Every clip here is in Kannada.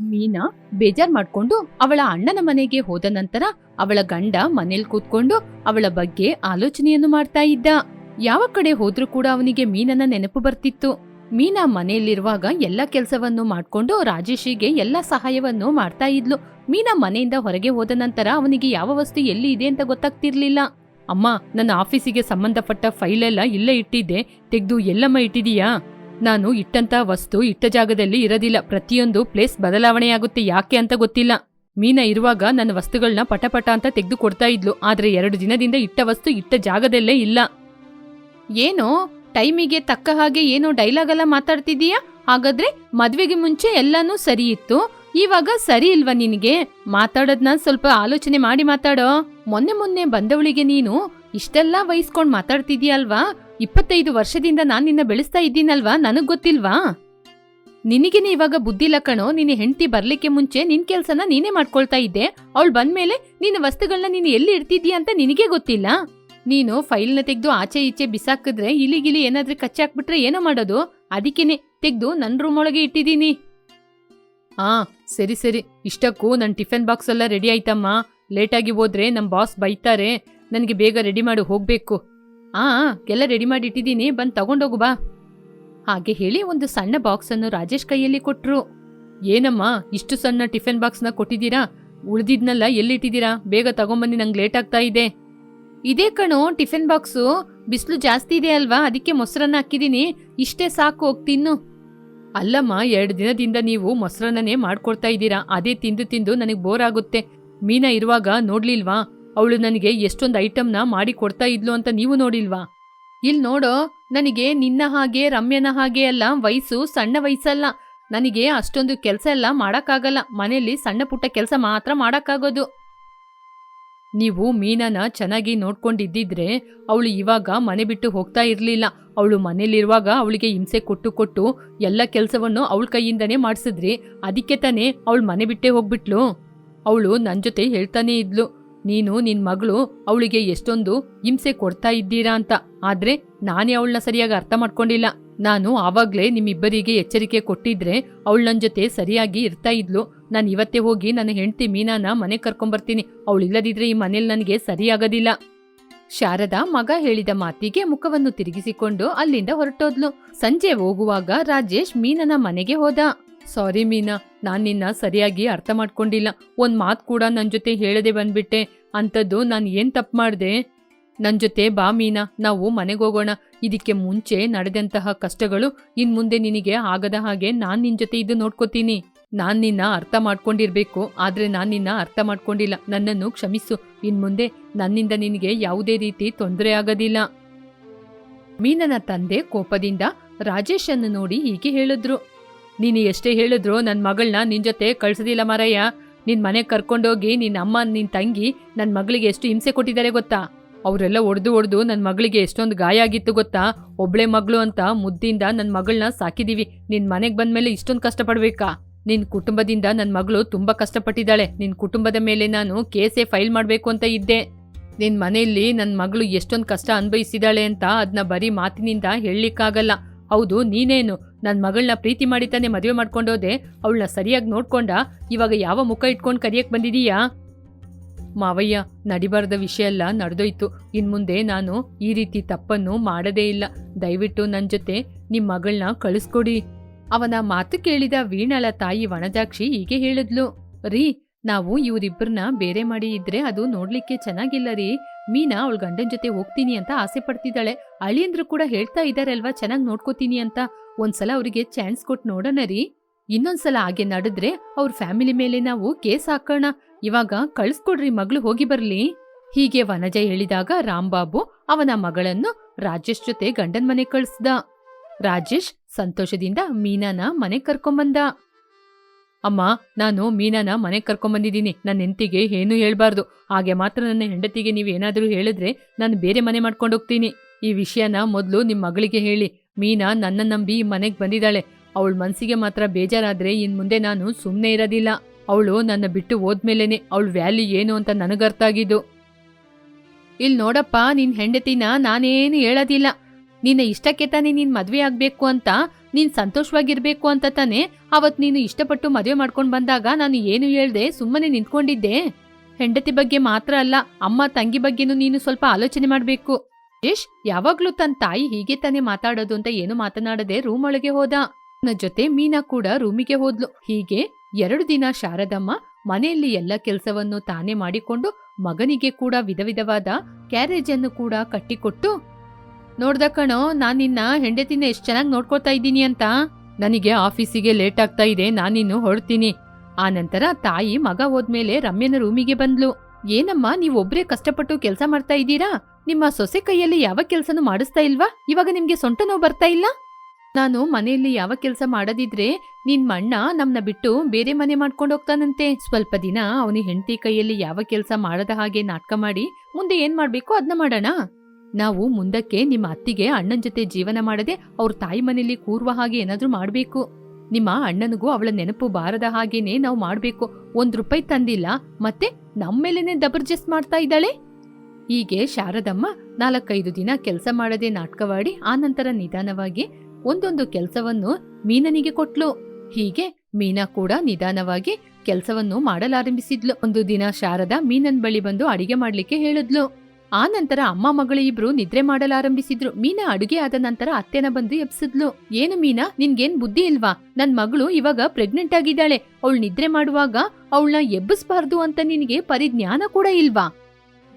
ಮೀನಾ ಬೇಜಾರ್ ಮಾಡ್ಕೊಂಡು ಅವಳ ಅಣ್ಣನ ಮನೆಗೆ ಹೋದ ನಂತರ ಅವಳ ಗಂಡ ಮನೇಲಿ ಕೂತ್ಕೊಂಡು ಅವಳ ಬಗ್ಗೆ ಆಲೋಚನೆಯನ್ನು ಮಾಡ್ತಾ ಇದ್ದ. ಯಾವ ಕಡೆ ಹೋದ್ರೂ ಕೂಡ ಅವನಿಗೆ ಮೀನನ ನೆನಪು ಬರ್ತಿತ್ತು. ಮೀನಾ ಮನೆಯಲ್ಲಿರುವಾಗ ಎಲ್ಲ ಕೆಲಸವನ್ನು ಮಾಡ್ಕೊಂಡು ರಾಜೇಶಿಗೆ ಎಲ್ಲ ಸಹಾಯವನ್ನು ಮಾಡ್ತಾ ಇದ್ಲು. ಮೀನಾ ಮನೆಯಿಂದ ಹೊರಗೆ ಹೋದ ನಂತರ ಅವನಿಗೆ ಯಾವ ವಸ್ತು ಎಲ್ಲಿ ಇದೆ ಅಂತ ಗೊತ್ತಾಗ್ತಿರ್ಲಿಲ್ಲ. ಅಮ್ಮ, ನನ್ನ ಆಫೀಸಿಗೆ ಸಂಬಂಧಪಟ್ಟ ಫೈಲ್ ಎಲ್ಲ ಇಲ್ಲೇ ಇಟ್ಟಿದ್ದೆ. ತೆಗ್ದು ಎಲ್ಲಮ್ಮ ಇಟ್ಟಿದೀಯಾ? ನಾನು ಇಟ್ಟಂತ ವಸ್ತು ಇಟ್ಟ ಜಾಗದಲ್ಲಿ ಇರದಿಲ್ಲ. ಪ್ರತಿಯೊಂದು ಪ್ಲೇಸ್ ಬದಲಾವಣೆಯಾಗುತ್ತೆ. ಯಾಕೆ ಅಂತ ಗೊತ್ತಿಲ್ಲ. ಮೀನ ಇರುವಾಗ ನನ್ನ ವಸ್ತುಗಳನ್ನ ಪಟಪಟ ಅಂತ ತೆಗೆದು ಕೊಡ್ತಾ ಇದ್ಲು. ಆದ್ರೆ ಎರಡು ದಿನದಿಂದ ಇಟ್ಟ ವಸ್ತು ಇಟ್ಟ ಜಾಗದಲ್ಲೇ ಇಲ್ಲ. ಏನೋ? ಟೈಮಿಗೆ ತಕ್ಕ ಹಾಗೆ ಏನೋ ಡೈಲಾಗ್ ಎಲ್ಲ ಮಾತಾಡ್ತಿದೀಯಾ ಹಾಗಾದ್ರೆ ಮದ್ವೆಗೆ ಮುಂಚೆ ಎಲ್ಲಾನು ಸರಿ ಇತ್ತು. ಇವಾಗ ಸರಿ ಇಲ್ವಾ ನಿನಗೆ? ಮಾತಾಡೋದ್ನ ಸ್ವಲ್ಪ ಆಲೋಚನೆ ಮಾಡಿ ಮಾತಾಡೋ. ಮೊನ್ನೆ ಮೊನ್ನೆ ಬಂದವಳಿಗೆ ನೀನು ಇಷ್ಟೆಲ್ಲ ವಹಿಸ್ಕೊಂಡ್ ಮಾತಾಡ್ತಿದ್ಯಲ್ವಾ ಇಪ್ಪತ್ತೈದು ವರ್ಷದಿಂದ ನಾನ್ ನಿನ್ನ ಬೆಳೆಸ್ತಾ ಇದ್ದೀನಲ್ವಾ? ನನಗ್ ಗೊತ್ತಿಲ್ವಾ? ನಿನಗೇನೆ ಇವಾಗ ಬುದ್ಧಿ ಇಲ್ಲ ಕಣೋ. ನಿನ್ನ ಹೆಂಡತಿ ಬರ್ಲಿಕ್ಕೆ ಮುಂಚೆ ನಿನ್ ಕೆಲ್ಸನ ನೀನೇ ಮಾಡ್ಕೊಳ್ತಾ ಇದ್ದೆ. ಅವಳು ಬಂದ್ಮೇಲೆ ನಿನ್ನ ವಸ್ತುಗಳನ್ನ ನೀನು ಎಲ್ಲಿ ಇಡ್ತಿದ್ದೀಯ ಅಂತ ನಿನಗೆ ಗೊತ್ತಿಲ್ಲ? ನೀನು ಫೈಲ್ನ ತೆಗ್ದು ಆಚೆ ಈಚೆ ಬಿಸಾಕಿದ್ರೆ ಇಲಿಗಿಲಿ ಏನಾದ್ರೂ ಕಚ್ಚಾಕ್ಬಿಟ್ರೆ ಏನೋ ಮಾಡೋದು? ಅದಕ್ಕೇನೆ ತೆಗ್ದು ನನ್ನ ರೂಮ್ ಒಳಗೆ ಇಟ್ಟಿದ್ದೀನಿ. ಆ, ಸರಿ ಸರಿ. ಇಷ್ಟಕ್ಕೂ ನನ್ನ ಟಿಫನ್ ಬಾಕ್ಸ್ ಎಲ್ಲ ರೆಡಿ ಆಯ್ತಮ್ಮ. ಲೇಟಾಗಿ ಹೋದ್ರೆ ನಮ್ಮ ಬಾಸ್ ಬೈತಾರೆ. ನನಗೆ ಬೇಗ ರೆಡಿ ಮಾಡಿ, ಹೋಗ್ಬೇಕು. ಆ ಎಲ್ಲ ರೆಡಿ ಮಾಡಿ ಇಟ್ಟಿದ್ದೀನಿ ಬಂದು ತಗೊಂಡೋಗು, ಬಾ. ಹಾಗೆ ಹೇಳಿ ಒಂದು ಸಣ್ಣ ಬಾಕ್ಸ್ ಅನ್ನು ರಾಜೇಶ್ ಕೈಯಲ್ಲಿ ಕೊಟ್ರು. ಏನಮ್ಮ, ಇಷ್ಟು ಸಣ್ಣ ಟಿಫನ್ ಬಾಕ್ಸ್ನ ಕೊಟ್ಟಿದ್ದೀರಾ? ಉಳಿದಿದ್ನಲ್ಲ, ಎಲ್ಲಿಟ್ಟಿದ್ದೀರಾ? ಬೇಗ ತಗೊಂಬನ್ನಿ, ನಂಗೆ ಲೇಟ್ ಆಗ್ತಾ ಇದೆ. ಇದೇ ಕಣು, ಟಿಫಿನ್ ಬಾಕ್ಸು ಬಿಸಿಲು ಜಾಸ್ತಿ ಇದೆ ಅಲ್ವಾ? ಅದಕ್ಕೆ ಮೊಸರನ್ನ ಹಾಕಿದ್ದೀನಿ. ಇಷ್ಟೇ ಸಾಕು, ಹೋಗ್ ತಿನ್ನು. ಅಲ್ಲಮ್ಮ, ಎರಡು ದಿನದಿಂದ ನೀವು ಮೊಸರನ್ನೇ ಮಾಡ್ಕೊಡ್ತಾ ಇದ್ದೀರಾ. ಅದೇ ತಿಂದು ತಿಂದು ನನಗೆ ಬೋರ್ ಆಗುತ್ತೆ. ಮೀನ ಇರುವಾಗ ನೋಡ್ಲಿಲ್ವಾ? ಅವಳು ನನಗೆ ಎಷ್ಟೊಂದು ಐಟಮ್ನ ಮಾಡಿ ಕೊಡ್ತಾ ಇದ್ಲು ಅಂತ ನೀವು ನೋಡಿಲ್ವಾ? ಇಲ್ಲಿ ನೋಡೋ, ನನಗೆ ನಿನ್ನ ಹಾಗೆ, ರಮ್ಯನ ಹಾಗೆ ಅಲ್ಲ, ವಯಸ್ಸು ಸಣ್ಣ ವಯಸ್ಸಲ್ಲ. ನನಗೆ ಅಷ್ಟೊಂದು ಕೆಲಸ ಎಲ್ಲ ಮಾಡೋಕ್ಕಾಗಲ್ಲ. ಮನೆಯಲ್ಲಿ ಸಣ್ಣ ಪುಟ್ಟ ಕೆಲಸ ಮಾತ್ರ ಮಾಡೋಕ್ಕಾಗೋದು. ನೀವು ಮೀನನ ಚೆನ್ನಾಗಿ ನೋಡ್ಕೊಂಡಿದ್ದಿದ್ರೆ ಅವಳು ಇವಾಗ ಮನೆ ಬಿಟ್ಟು ಹೋಗ್ತಾ ಇರಲಿಲ್ಲ. ಅವಳು ಮನೇಲಿರುವಾಗ ಅವಳಿಗೆ ಹಿಂಸೆ ಕೊಟ್ಟು ಕೊಟ್ಟು ಎಲ್ಲ ಕೆಲಸವನ್ನು ಅವಳ ಕೈಯಿಂದನೇ ಮಾಡಿಸಿದ್ರಿ. ಅದಕ್ಕೆ ತಾನೇ ಅವಳು ಮನೆ ಬಿಟ್ಟೇ ಹೋಗ್ಬಿಟ್ಲು. ಅವಳು ನನ್ನ ಜೊತೆ ಹೇಳ್ತಾನೇ ಇದ್ಲು. ನೀನು ನಿನ್ ಮಗಳು ಅವಳಿಗೆ ಎಷ್ಟೊಂದು ಹಿಂಸೆ ಕೊಡ್ತಾ ಇದ್ದೀರಾ ಅಂತ. ಆದ್ರೆ ನಾನೇ ಅವಳನ್ನ ಸರಿಯಾಗಿ ಅರ್ಥ ಮಾಡ್ಕೊಂಡಿಲ್ಲ. ನಾನು ಆವಾಗ್ಲೇ ನಿಮ್ಮಿಬ್ಬರಿಗೆ ಎಚ್ಚರಿಕೆ ಕೊಟ್ಟಿದ್ರೆ ಅವಳು ನನ್ನ ಜೊತೆ ಸರಿಯಾಗಿ ಇರ್ತಾ ಇದ್ಲು. ನಾನು ಇವತ್ತೇ ಹೋಗಿ ನನ್ನ ಹೆಂಡತಿ ಮೀನಾನ ಮನೆ ಕರ್ಕೊಂಬರ್ತೀನಿ. ಅವಳಿಲ್ಲದಿದ್ರೆ ಈ ಮನೇಲಿ ನನಗೆ ಸರಿಯಾಗೋದಿಲ್ಲ. ಶಾರದಾ ಮಗ ಹೇಳಿದ ಮಾತಿಗೆ ಮುಖವನ್ನು ತಿರುಗಿಸಿಕೊಂಡು ಅಲ್ಲಿಂದ ಹೊರಟೋದ್ಲು. ಸಂಜೆ ಹೋಗುವಾಗ ರಾಜೇಶ್ ಮೀನನ ಮನೆಗೆ ಹೋದ. ಸಾರಿ ಮೀನಾ, ನಾನು ನಿನ್ನ ಸರಿಯಾಗಿ ಅರ್ಥ ಮಾಡ್ಕೊಂಡಿಲ್ಲ. ಒಂದು ಮಾತು ಕೂಡ ನನ್ನ ಜೊತೆ ಹೇಳದೆ ಬಂದ್ಬಿಟ್ಟೆ. ಅಂಥದ್ದು ನಾನು ಏನು ತಪ್ಪು ಮಾಡ್ದೆ? ನನ್ನ ಜೊತೆ ಬಾ ಮೀನಾ, ನಾವು ಮನೆಗೆ ಹೋಗೋಣ. ಇದಕ್ಕೆ ಮುಂಚೆ ನಡೆದಂತಹ ಕಷ್ಟಗಳು ಇನ್ನು ಮುಂದೆ ನಿನಗೆ ಆಗದ ಹಾಗೆ ನಾನು ನಿನ್ನ ಜೊತೆ ಇದು ನೋಡ್ಕೋತೀನಿ. ನಾನು ನಿನ್ನ ಅರ್ಥ ಮಾಡ್ಕೊಂಡಿರ್ಬೇಕು, ಆದ್ರೆ ನಾನು ನಿನ್ನ ಅರ್ಥ ಮಾಡ್ಕೊಂಡಿಲ್ಲ. ನನ್ನನ್ನು ಕ್ಷಮಿಸು. ಇನ್ನು ಮುಂದೆ ನನ್ನಿಂದ ನಿನಗೆ ಯಾವುದೇ ರೀತಿ ತೊಂದರೆ ಆಗೋದಿಲ್ಲ. ಮೀನನ ತಂದೆ ಕೋಪದಿಂದ ರಾಜೇಶನ್ನು ನೋಡಿ ಹೀಗೆ ಹೇಳಿದ್ರು. ನೀನು ಎಷ್ಟೇ ಹೇಳಿದ್ರು ನನ್ನ ಮಗಳನ್ನ ನಿನ್ನ ಜೊತೆ ಕಳ್ಸೋದಿಲ್ಲ ಮಾರಯ್ಯ. ನಿನ್ನ ಮನೆಗೆ ಕರ್ಕೊಂಡೋಗಿ ನಿನ್ನ ಅಮ್ಮ ನಿನ್ನ ತಂಗಿ ನನ್ನ ಮಗಳಿಗೆ ಎಷ್ಟು ಹಿಂಸೆ ಕೊಟ್ಟಿದ್ದಾರೆ ಗೊತ್ತಾ? ಅವರೆಲ್ಲ ಒಡೆದು ಒಡೆದು ನನ್ನ ಮಗಳಿಗೆ ಎಷ್ಟೊಂದು ಗಾಯ ಆಗಿತ್ತು ಗೊತ್ತಾ? ಒಬ್ಳೆ ಮಗಳು ಅಂತ ಮುದ್ದಿಂದ ನನ್ನ ಮಗಳನ್ನ ಸಾಕಿದೀವಿ. ನಿನ್ನ ಮನೆಗೆ ಬಂದ ಮೇಲೆ ಇಷ್ಟೊಂದು ಕಷ್ಟಪಡ್ಬೇಕಾ? ನಿನ್ನ ಕುಟುಂಬದಿಂದ ನನ್ನ ಮಗಳು ತುಂಬ ಕಷ್ಟಪಟ್ಟಿದ್ದಾಳೆ. ನಿನ್ನ ಕುಟುಂಬದ ಮೇಲೆ ನಾನು ಕೇಸೇ ಫೈಲ್ ಮಾಡಬೇಕು ಅಂತ ಇದ್ದೆ. ನಿನ್ನ ಮನೆಯಲ್ಲಿ ನನ್ನ ಮಗಳು ಎಷ್ಟೊಂದು ಕಷ್ಟ ಅನುಭವಿಸಿದಾಳೆ ಅಂತ ಅದನ್ನ ಬರೀ ಮಾತಿನಿಂದ ಹೇಳಲಿಕ್ಕಾಗಲ್ಲ. ಹೌದು, ನೀನೇನು? ನನ್ನ ಮಗಳನ್ನ ಪ್ರೀತಿ ಮಾಡಿ ತಾನೇ ಮದುವೆ ಮಾಡ್ಕೊಂಡೋದೆ ಅವಳನ್ನ ಸರಿಯಾಗಿ ನೋಡ್ಕೊಂಡ ಇವಾಗ ಯಾವ ಮುಖ ಇಟ್ಕೊಂಡು ಕರಿಯಕ್ ಬಂದಿದೀಯಾ? ಮಾವಯ್ಯ, ನಡಿಬಾರ್ದ ವಿಷಯ ಎಲ್ಲ ನಡೆದೋಯ್ತು. ಇನ್ಮುಂದೆ ನಾನು ಈ ರೀತಿ ತಪ್ಪನ್ನು ಮಾಡದೇ ಇಲ್ಲ. ದಯವಿಟ್ಟು ನನ್ನ ಜೊತೆ ನಿಮ್ಮ ಮಗಳನ್ನ ಕಳಿಸ್ಕೊಡಿ. ಅವನ ಮಾತು ಕೇಳಿದ ವೀಣಾಳ ತಾಯಿ ವನಜಾಕ್ಷಿ ಹೀಗೆ ಹೇಳಿದ್ಲು. ರೀ, ನಾವು ಇವರಿಬ್ಬರನ್ನ ಬೇರೆ ಮಾಡಿ ಇದ್ರೆ ಅದು ನೋಡ್ಲಿಕ್ಕೆ ಚೆನ್ನಾಗಿಲ್ಲ ರೀ. ಮೀನಾ ಅವಳ ಗಂಡನ ಜೊತೆ ಹೋಗ್ತೀನಿ ಅಂತ ಆಸೆ ಪಡ್ತಿದ್ದಾಳೆ. ಅಳಿಯಂದ್ರು ಕೂಡ ಹೇಳ್ತಾ ಇದಾರಲ್ವಾ, ಚೆನ್ನಾಗಿ ನೋಡ್ಕೋತೀನಿ ಅಂತ. ಒಂದ್ಸಲ ಅವರಿಗೆ ಚಾನ್ಸ್ ಕೊಟ್ಟು ನೋಡೋಣ ರೀ. ಇನ್ನೊಂದ್ಸಲ ಹಾಗೆ ನಡೆದ್ರೆ ಅವ್ರ ಫ್ಯಾಮಿಲಿ ಮೇಲೆ ನಾವು ಕೇಸ್ ಹಾಕೋಣ. ಇವಾಗ ಕಳಿಸ್ಕೊಡ್ರಿ ಮಗಳು ಹೋಗಿ ಬರ್ಲಿ. ಹೀಗೆ ವನಜ ಹೇಳಿದಾಗ ರಾಂಬಾಬು ಅವನ ಮಗಳನ್ನು ರಾಜೇಶ್ ಜೊತೆ ಗಂಡನ್ ಮನೆ ಕಳಿಸ್ದ. ರಾಜೇಶ್ ಸಂತೋಷದಿಂದ ಮೀನಾನ ಮನೆ ಕರ್ಕೊಂಬಂದ. ಅಮ್ಮ, ನಾನು ಮೀನಾನ ಮನೆ ಕರ್ಕೊಂಬಂದಿದ್ದೀನಿ ನನ್ನ ಹೆಂಡತಿಗೆ ಏನೂ ಹೇಳ್ಬಾರ್ದು. ಹಾಗೆ ಮಾತ್ರ ನನ್ನ ಹೆಂಡತಿಗೆ ನೀವು ಏನಾದರೂ ಹೇಳಿದ್ರೆ ನಾನು ಬೇರೆ ಮನೆ ಮಾಡ್ಕೊಂಡು ಹೋಗ್ತೀನಿ. ಈ ವಿಷಯನ ಮೊದಲು ನಿಮ್ಮ ಮಗಳಿಗೆ ಹೇಳಿ. ಮೀನಾ ನನ್ನ ನಂಬಿ ಮನೆಗೆ ಬಂದಿದ್ದಾಳೆ. ಅವಳ ಮನಸ್ಸಿಗೆ ಮಾತ್ರ ಬೇಜಾರಾದ್ರೆ ಇನ್ನು ಮುಂದೆ ನಾನು ಸುಮ್ಮನೆ ಇರೋದಿಲ್ಲ. ಅವಳು ನನ್ನ ಬಿಟ್ಟು ಹೋದ್ಮೇಲೇನೆ ಅವಳ ವ್ಯಾಲ್ಯೂ ಏನು ಅಂತ ನನಗರ್ಥ ಆಗಿದ್ದು. ಇಲ್ಲಿ ನೋಡಪ್ಪ ನಿನ್ನ ಹೆಂಡತಿನ ನಾನೇನು ಹೇಳೋದಿಲ್ಲ. ನಿನ್ನ ಇಷ್ಟಕ್ಕೆ ತಾನೇ ನೀನು ಮದುವೆ ಆಗಬೇಕು ಅಂತ ನೀನ್ ಸಂತೋಷವಾಗಿರ್ಬೇಕು ಅಂತ ತಾನೆ ಅವತ್ ನೀನು ಇಷ್ಟಪಟ್ಟು ಮದುವೆ ಮಾಡ್ಕೊಂಡ್ ಬಂದಾಗ ನಾನು ಏನು ಹೇಳ್ದೆ ಸುಮ್ಮನೆ ನಿಂತ್ಕೊಂಡಿದ್ದೆ? ಹೆಂಡತಿ ಬಗ್ಗೆ ಮಾತ್ರ ಅಲ್ಲ, ಅಮ್ಮ ತಂಗಿ ಬಗ್ಗೆನೂ ನೀನು ಸ್ವಲ್ಪ ಆಲೋಚನೆ ಮಾಡ್ಬೇಕು. ಯಶ್, ಯಾವಾಗ್ಲೂ ತನ್ನ ತಾಯಿ ಹೀಗೆ ತಾನೇ ಮಾತಾಡೋದು ಅಂತ ಏನು ಮಾತನಾಡದೆ ರೂಮ್ ಒಳಗೆ ಹೋದ. ನನ್ನ ಜೊತೆ ಮೀನಾ ಕೂಡ ರೂಮಿಗೆ ಹೋದ್ಲು. ಹೀಗೆ ಎರಡು ದಿನ ಶಾರದಮ್ಮ ಮನೆಯಲ್ಲಿ ಎಲ್ಲ ಕೆಲಸವನ್ನು ತಾನೇ ಮಾಡಿಕೊಂಡು ಮಗನಿಗೆ ಕೂಡ ವಿಧ ವಿಧವಾದ ಕ್ಯಾರೇಜ್ ಅನ್ನು ಕೂಡ ಕಟ್ಟಿಕೊಟ್ಟು ನೋಡ್ದ ಕಣೋ, ನಾನು ನಿನ್ನ ಹೆಂಡತಿನ ಎಷ್ಟು ಚೆನ್ನಾಗಿ ನೋಡ್ಕೊತಾ ಇದ್ದೀನಿ ಅಂತ. ನನಗೆ ಆಫೀಸಿಗೆ ಲೇಟ್ ಆಗ್ತಾ ಇದೆ ನಾನಿನ್ನು ಹೊರಡ್ತೀನಿ. ಆ ನಂತರ ತಾಯಿ ಮಗ ಹೋದ್ಮೇಲೆ ರಮ್ಯನ ರೂಮಿಗೆ ಬಂದ್ಲು. ಏನಮ್ಮ ನೀವೊಬ್ರೇ ಕಷ್ಟಪಟ್ಟು ಕೆಲಸ ಮಾಡ್ತಾ ಇದ್ದೀರಾ? ನಿಮ್ಮ ಸೊಸೆ ಕೈಯಲ್ಲಿ ಯಾವ ಕೆಲಸನೂ ಮಾಡಿಸ್ತಾ ಇಲ್ವಾ? ಇವಾಗ ನಿಮ್ಗೆ ಸೊಂಟ ಬರ್ತಾ ಇಲ್ಲ? ನಾನು ಮನೆಯಲ್ಲಿ ಯಾವ ಕೆಲಸ ಮಾಡದಿದ್ರೆ ನಿನ್ ಮಣ್ಣ ನಮ್ನ ಬಿಟ್ಟು ಬೇರೆ ಮನೆ ಮಾಡ್ಕೊಂಡು ಹೋಗ್ತಾನಂತೆ. ಸ್ವಲ್ಪ ದಿನ ಅವನಿ ಹೆಂಡತಿ ಕೈಯಲ್ಲಿ ಯಾವ ಕೆಲಸ ಮಾಡದ ಹಾಗೆ ನಾಟಕ ಮಾಡಿ ಮುಂದೆ ಏನ್ ಮಾಡ್ಬೇಕು ಅದನ್ನ ಮಾಡೋಣ? ನಾವು ಮುಂದಕ್ಕೆ ನಿಮ್ಮ ಅತ್ತಿಗೆ ಅಣ್ಣನ ಜೊತೆ ಜೀವನ ಮಾಡದೆ ಅವ್ರ ತಾಯಿ ಮನೇಲಿ ಕೂರುವ ಹಾಗೆ ಏನಾದರೂ ಮಾಡಬೇಕು. ನಿಮ್ಮ ಅಣ್ಣನಿಗೂ ಅವಳ ನೆನಪು ಬಾರದ ಹಾಗೇನೆ ನಾವು ಮಾಡಬೇಕು. ಒಂದು ರೂಪಾಯಿ ತಂದಿಲ್ಲ, ಮತ್ತೆ ನಮ್ಮೇಲೇನೆ ಜಬರ್ಜಸ್ತ್ ಮಾಡ್ತಾ ಇದ್ದಾಳೆ? ಹೀಗೆ ಶಾರದಮ್ಮ ನಾಲ್ಕೈದು ದಿನ ಕೆಲಸ ಮಾಡದೆ ನಾಟಕವಾಡಿ ನಂತರ ನಿಧಾನವಾಗಿ ಒಂದೊಂದು ಕೆಲಸವನ್ನು ಮೀನನಿಗೆ ಕೊಟ್ಲು. ಹೀಗೆ ಮೀನಾ ಕೂಡ ನಿಧಾನವಾಗಿ ಕೆಲಸವನ್ನು ಮಾಡಲಾರಂಭಿಸಿದ್ಲು. ಒಂದು ದಿನ ಶಾರದಾ ಮೀನನ್ ಬಳಿ ಬಂದು ಅಡಿಗೆ ಮಾಡ್ಲಿಕ್ಕೆ ಹೇಳಿದ್ಲು. ಆ ನಂತರ ಅಮ್ಮ ಮಗಳು ಇಬ್ರು ನಿದ್ರೆ ಮಾಡಲಾರಂಭಿಸಿದ್ರು. ಮೀನಾ ಅಡುಗೆ ಆದ ನಂತರ ಅತ್ತೆನ ಬಂದು ಎಬ್ಸಿದ್ಲು. ಏನು ಮೀನಾ, ನಿನ್ಗೇನ್ ಬುದ್ಧಿ ಇಲ್ವಾ? ನನ್ ಮಗಳು ಇವಾಗ ಪ್ರೆಗ್ನೆಂಟ್ ಆಗಿದ್ದಾಳೆ. ಅವಳು ನಿದ್ರೆ ಮಾಡುವಾಗ ಅವಳನ್ನ ಎಬ್ಬಿಸ್ಬಾರ್ದು ಅಂತ ನಿನಗೆ ಪರಿಜ್ಞಾನ ಕೂಡ ಇಲ್ವಾ?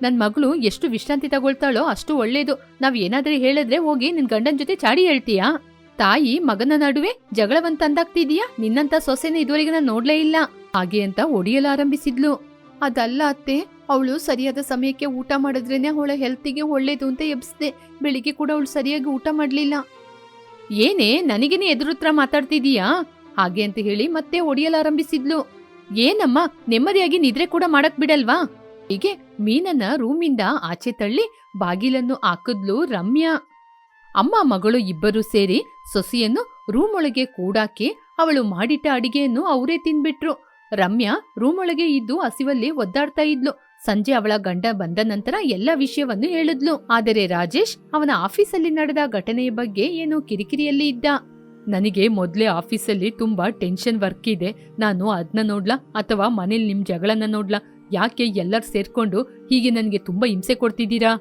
ನನ್ ಮಗಳು ಎಷ್ಟು ವಿಶ್ರಾಂತಿ ತಗೊಳ್ತಾಳೋ ಅಷ್ಟು ಒಳ್ಳೇದು. ನಾವ್ ಏನಾದ್ರೂ ಹೇಳಿದ್ರೆ ಹೋಗಿ ನಿನ್ ಗಂಡನ್ ಜೊತೆ ಚಾಡಿ ಹೇಳ್ತೀಯಾ? ತಾಯಿ, ಮಗನ ನಡುವೆ ಜಗಳವನ್ ತಂದಾಗ್ತಿದೀಯಾ ನಿನ್ನಂತ ಸೊಸೆನ ಇದುವರೆಗೆ ನಾನು ನೋಡ್ಲೇ ಇಲ್ಲ. ಹಾಗೆ ಅಂತ ಒಡಿಯಲಾರಂಭಿಸಿದ್ಲು. ಅದಲ್ಲ ಅತ್ತೆ ಅವಳು ಸರಿಯಾದ ಸಮಯಕ್ಕೆ ಊಟ ಮಾಡಿದ್ರೇನೆ ಅವಳ ಹೆಲ್ತಿಗೆ ಒಳ್ಳೇದು ಅಂತ ಎಬ್ಸಿದೆ ಬೆಳಿಗ್ಗೆ ಕೂಡ ಅವಳು ಸರಿಯಾಗಿ ಊಟ ಮಾಡಲಿಲ್ಲ. ಏನೇ, ನನಗೇನೆ ಎದುರುತ್ರ ಮಾತಾಡ್ತಿದೀಯಾ? ಹಾಗೆ ಅಂತ ಹೇಳಿ ಮತ್ತೆ ಒಡೆಯಲಾರಂಭಿಸಿದ್ಲು ಏನಮ್ಮ, ನೆಮ್ಮದಿಯಾಗಿ ನಿದ್ರೆ ಕೂಡ ಮಾಡಕ್ ಬಿಡಲ್ವಾ? ಹೀಗೆ ಮೀನನ್ನ ರೂಮಿಂದ ಆಚೆ ತಳ್ಳಿ ಬಾಗಿಲನ್ನು ಹಾಕಿದ್ಲು ರಮ್ಯಾ. ಅಮ್ಮ, ಮಗಳು ಇಬ್ಬರು ಸೇರಿ ಸೊಸೆಯನ್ನು ರೂಮ್ ಒಳಗೆ ಕೂಡಾಕಿ ಅವಳು ಮಾಡಿಟ್ಟ ಅಡಿಗೆಯನ್ನು ಅವರೇ ತಿನ್ಬಿಟ್ರು ರಮ್ಯಾ ರೂಮ್ ಒಳಗೆ ಇದ್ದು ಹಸಿವಲ್ಲಿ ಒದ್ದಾಡ್ತಾ ಇದ್ಲು. ಸಂಜೆ ಅವಳ ಗಂಡ ಬಂದ ನಂತರ ಎಲ್ಲ ವಿಷಯವನ್ನು ಹೇಳಿದ್ಲು. ಆದರೆ ರಾಜೇಶ್ ಅವನ ಆಫೀಸಲ್ಲಿ ನಡೆದ ಘಟನೆಯ ಬಗ್ಗೆ ಏನೋ ಕಿರಿಕಿರಿಯಲ್ಲಿ ಇದ್ದ. ನನಗೆ ಮೊದಲೇ ಆಫೀಸಲ್ಲಿ ತುಂಬಾ ಟೆನ್ಷನ್ ವರ್ಕ್ ಇದೆ. ನಾನು ಅದನ್ನ ನೋಡ್ಲಾ ಅಥವಾ ಮನೇಲಿ ನಿಮ್ ಜಗಳನ್ನ ನೋಡ್ಲಾ? ಯಾಕೆ ಎಲ್ಲರೂ ಸೇರ್ಕೊಂಡು ಹೀಗೆ ನನಗೆ ತುಂಬಾ ಹಿಂಸೆ ಕೊಡ್ತಿದ್ದೀರಾ?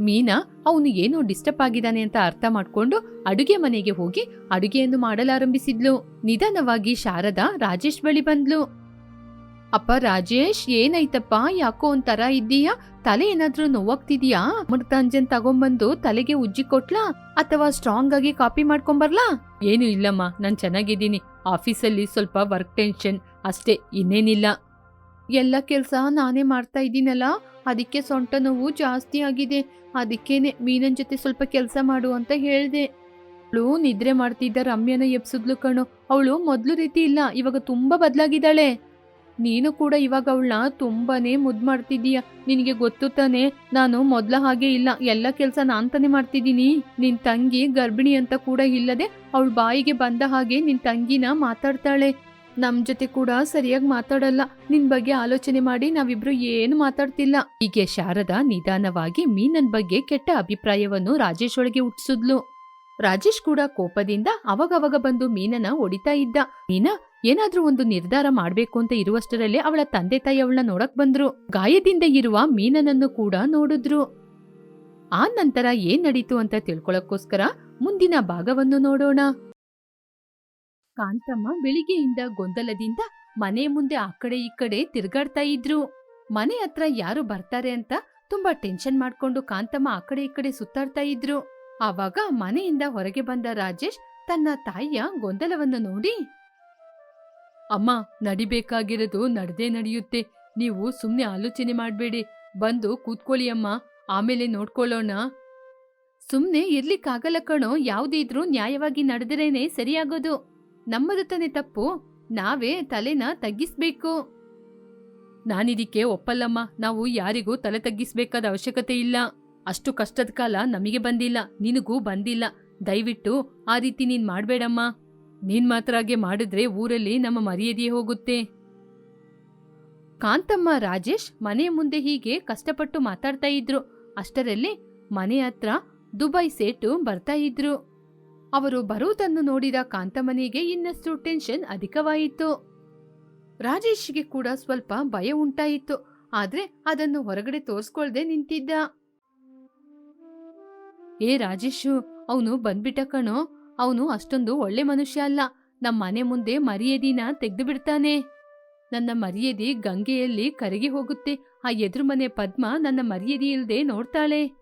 ಮೀನಾ, ಅವನು ಏನೋ ಡಿಸ್ಟರ್ಬ್ ಆಗಿದ್ದಾನೆ ಅಂತ ಅರ್ಥ ಮಾಡ್ಕೊಂಡು ಅಡುಗೆ ಮನೆಗೆ ಹೋಗಿ ಅಡುಗೆಯನ್ನು ಮಾಡಲಾರಂಭಿಸಿದ್ಲು. ನಿಧಾನವಾಗಿ ಶಾರದಾ ರಾಜೇಶ್ ಬಳಿ ಬಂದ್ಲು. ಅಪ್ಪ ರಾಜೇಶ್, ಏನೈತಪ್ಪ? ಯಾಕೋ ಒಂಥರ ಇದ್ದೀಯಾ? ತಲೆ ಏನಾದ್ರೂ ನೋವಾಗ್ತಿದ್ಯಾ? ಅಮೃತಾಂಜನ್ ತಗೊಂಬಂದು ತಲೆಗೆ ಉಜ್ಜಿ ಕೊಟ್ಲಾ? ಅಥವಾ ಸ್ಟ್ರಾಂಗ್ ಆಗಿ ಕಾಪಿ ಮಾಡ್ಕೊಂಬರ್ಲಾ? ಏನು ಇಲ್ಲಮ್ಮ, ನಾನ್ ಚೆನ್ನಾಗಿದ್ದೀನಿ. ಆಫೀಸಲ್ಲಿ ಸ್ವಲ್ಪ ವರ್ಕ್ ಟೆನ್ಷನ್ ಅಷ್ಟೇ, ಇನ್ನೇನಿಲ್ಲ. ಎಲ್ಲ ಕೆಲಸ ನಾನೇ ಮಾಡ್ತಾ ಇದ್ದೀನಲ್ಲ, ಅದಕ್ಕೆ ಸೊಂಟ ನೋವು ಜಾಸ್ತಿ ಆಗಿದೆ. ಅದಕ್ಕೇನೆ ಮೀನನ್ ಜೊತೆ ಸ್ವಲ್ಪ ಕೆಲಸ ಮಾಡು ಅಂತ ಹೇಳ್ದೆ. ಅವಳು ನಿದ್ರೆ ಮಾಡ್ತಿದ್ದ ರಮ್ಯನ ಎಬ್ಸಿದ್ಲು ಕಣು. ಅವಳು ಮೊದ್ಲು ರೀತಿ ಇಲ್ಲ, ಇವಾಗ ತುಂಬಾ ಬದಲಾಗಿದ್ದಾಳೆ. ನೀನು ಕೂಡ ಇವಾಗ ಅವಳನ್ನ ತುಂಬಾನೇ ಮುದ್ ಮಾಡ್ತಿದೀಯ ನಿನಗೆ ಗೊತ್ತು ತಾನೆ, ನಾನು ಮೊದ್ಲ ಹಾಗೆ ಇಲ್ಲ. ಎಲ್ಲ ಕೆಲಸ ನಾನು ತಾನೇ ಮಾಡ್ತಿದ್ದೀನಿ. ನಿನ್ ತಂಗಿ ಗರ್ಭಿಣಿ ಅಂತ ಕೂಡ ಇಲ್ಲದೆ ಅವಳ ಬಾಯಿಗೆ ಬಂದ ಹಾಗೆ ನಿನ್ ತಂಗಿನ ಮಾತಾಡ್ತಾಳೆ. ನಮ್ ಜೊತೆ ಕೂಡ ಸರಿಯಾಗಿ ಮಾತಾಡಲ್ಲ. ನಿನ್ ಬಗ್ಗೆ ಆಲೋಚನೆ ಮಾಡಿ ನಾವಿಬ್ರು ಏನು ಮಾತಾಡ್ತಿಲ್ಲ. ಹೀಗೆ ಶಾರದಾ ನಿಧಾನವಾಗಿ ಮೀನನ್ ಬಗ್ಗೆ ಕೆಟ್ಟ ಅಭಿಪ್ರಾಯವನ್ನು ರಾಜೇಶ್ ಒಳಗೆ ಹುಟ್ಟಿಸಿದ್ಲು ರಾಜೇಶ್ ಕೂಡ ಕೋಪದಿಂದ ಅವಾಗವಾಗ ಬಂದು ಮೀನನ ಹೊಡಿತಾ ಇದ್ದ. ಮೀನಾ ಏನಾದ್ರೂ ಒಂದು ನಿರ್ಧಾರ ಮಾಡ್ಬೇಕು ಅಂತ ಇರುವಷ್ಟರಲ್ಲೇ ಅವಳ ತಂದೆ ತಾಯಿ ಅವಳನ್ನ ನೋಡಕ್ ಬಂದ್ರು. ಗಾಯದಿಂದ ಇರುವ ಮೀನನನ್ನು ಕೂಡ ನೋಡಿದ್ರು. ಆ ನಂತರ ಏನ್ ನಡೀತು ಅಂತ ತಿಳ್ಕೊಳಕ್ಕೋಸ್ಕರ ಮುಂದಿನ ಭಾಗವನ್ನು ನೋಡೋಣ. ಕಾಂತಮ್ಮ ಬೆಳಿಗ್ಗೆಯಿಂದ ಗೊಂದಲದಿಂದ ಮನೆ ಮುಂದೆ ಆ ಕಡೆ ಈ ಕಡೆ ತಿರ್ಗಾಡ್ತಾ ಇದ್ರು. ಮನೆ ಹತ್ರ ಯಾರು ಬರ್ತಾರೆ ಅಂತ ತುಂಬಾ ಟೆನ್ಷನ್ ಮಾಡ್ಕೊಂಡು ಕಾಂತಮ್ಮ ಆ ಕಡೆ ಈ ಕಡೆ ಸುತ್ತಾಡ್ತಾ ಇದ್ರು. ಆವಾಗ ಮನೆಯಿಂದ ಹೊರಗೆ ಬಂದ ರಾಜೇಶ್ ತನ್ನ ತಾಯಿಯ ಗೊಂದಲವನ್ನು ನೋಡಿ ಅಮ್ಮ, ನಡಿಬೇಕಾಗಿರೋದು ನಡೆದೇ ನಡೆಯುತ್ತೆ. ನೀವು ಸುಮ್ಮನೆ ಆಲೋಚನೆ ಮಾಡಬೇಡಿ. ಬಂದು ಕೂತ್ಕೊಳ್ಳಿ ಅಮ್ಮ. ಆಮೇಲೆ ನೋಡ್ಕೊಳ್ಳೋಣ. ಸುಮ್ಮನೆ ಇರ್ಲಿಕ್ಕಾಗಲ್ಲ ಕಣೋ. ಯಾವ್ದೇ ಇದ್ರೂ ನ್ಯಾಯವಾಗಿ ನಡೆದ್ರೇನೆ ಸರಿಯಾಗೋದು. ನಮ್ಮದು ತಾನೇ ತಪ್ಪು. ನಾವೇ ತಲೆನ ತಗ್ಗಿಸ್ಬೇಕು. ನಾನಿದಕ್ಕೆ ಒಪ್ಪಲ್ಲಮ್ಮ. ನಾವು ಯಾರಿಗೂ ತಲೆ ತಗ್ಗಿಸ್ಬೇಕಾದ ಅವಶ್ಯಕತೆ ಇಲ್ಲ. ಅಷ್ಟು ಕಷ್ಟದ ಕಾಲ ನಮಗೆ ಬಂದಿಲ್ಲ. ನಿನಗೂ ಬಂದಿಲ್ಲ. ದಯವಿಟ್ಟು ಆ ರೀತಿ ನೀನ್ ಮಾಡ್ಬೇಡಮ್ಮ. ನೀನ್ ಮಾತ್ರ ಹಾಗೆ ಮಾಡಿದ್ರೆ ಊರಲ್ಲಿ ನಮ್ಮ ಮರ್ಯಾದೆ ಹೋಗುತ್ತೆ. ಕಾಂತಮ್ಮ, ರಾಜೇಶ್ ಮನೆ ಮುಂದೆ ಹೀಗೆ ಕಷ್ಟಪಟ್ಟು ಮಾತಾಡ್ತಾ ಇದ್ರು. ಅಷ್ಟರಲ್ಲಿ ಮನೆ ಹತ್ರ ದುಬೈ ಸೇಟು ಬರ್ತಾ ಇದ್ರು. ಅವರು ಬರುವುದನ್ನು ನೋಡಿದ ಕಾಂತಮ್ಮನಿಗೆ ಇನ್ನಷ್ಟು ಟೆನ್ಷನ್ ಅಧಿಕವಾಯಿತು. ರಾಜೇಶ್ಗೆ ಕೂಡ ಸ್ವಲ್ಪ ಭಯ ಉಂಟಾಯಿತು. ಆದ್ರೆ ಅದನ್ನು ಹೊರಗಡೆ ತೋರ್ಸ್ಕೊಳ್ದೆ ನಿಂತಿದ್ದ. ಏ ರಾಜೇಶು, ಅವನು ಬಂದ್ಬಿಟ್ಟ ಕಣೋ. ಅವನು ಅಷ್ಟೊಂದು ಒಳ್ಳೆ ಮನುಷ್ಯ ಅಲ್ಲ. ನಮ್ಮ ಮನೆ ಮುಂದೆ ಮರ್ಯಾದಿನ ತೆಗೆದು ಬಿಡ್ತಾನೆ. ನನ್ನ ಮರ್ಯಾದಿ ಗಂಗೆಯಲ್ಲಿ ಕರಗಿ ಹೋಗುತ್ತೆ. ಆ ಎದುರು ಮನೆ ಪದ್ಮ ನನ್ನ ಮರ್ಯಾದೆ ಇಲ್ಲದೆ ನೋಡ್ತಾಳೆ.